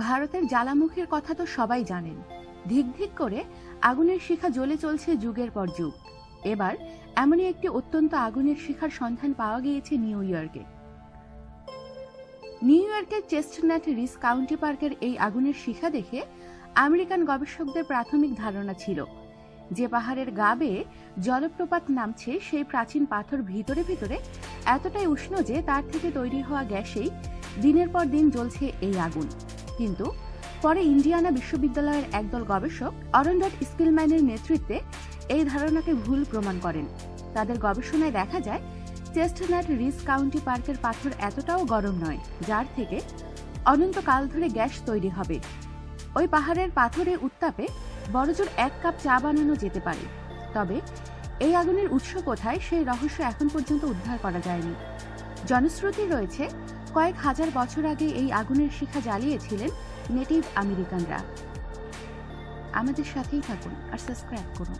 ভারতের জ্বালামুখীর কথা তো সবাই জানেন। ধিক ধিক করে আগুনের শিখা জ্বলে চলছে যুগের পর যুগ। এবার এমনই একটি অত্যন্ত আগুনের শিখার সন্ধান পাওয়া গিয়েছে নিউ ইয়র্কে। নিউ ইয়র্কের চেস্টনাট রিস কাউন্টি পার্কের এই আগুনের শিখা দেখে আমেরিকান গবেষকদের প্রাথমিক ধারণা ছিল। যে পাহাড়ের গা বেয়ে জলপ্রপাত নামছে সেই প্রাচীন পাথর ভিতরে ভিতরে এতটাই উষ্ণ যে তার থেকে তৈরি হওয়া গ্যাসেই দিনের পর দিন জ্বলছে এই আগুন। কিন্তু পরে ইন্ডিয়ানা বিশ্ববিদ্যালয়ের একদল গবেষক অরন্ডট স্কিলম্যানের নেতৃত্বে এই ধারণাকে ভুল প্রমাণ করেন। তাদের গবেষণায় দেখা যায়, চেস্টনাট রিস কাউন্টি পার্কের পাথর এতটাও গরম নয়, যার থেকে অনন্তকাল ধরে গ্যাস তৈরি হবে। ওই পাহাড়ের পাথরে উত্তাপে বড়জোর এক কাপ চা বানানো যেতে পারে। তবে এই আগুনের উৎস কোথায় সেই রহস্য এখন পর্যন্ত উদ্ধার করা যায়নি। জনশ্রুতি রয়েছে কয়েক হাজার বছর আগে এই আগুনের শিখা জ্বালিয়েছিলেন নেটিভ আমেরিকানরা। আমাদের সাথেই থাকুন আর সাবস্ক্রাইব করুন।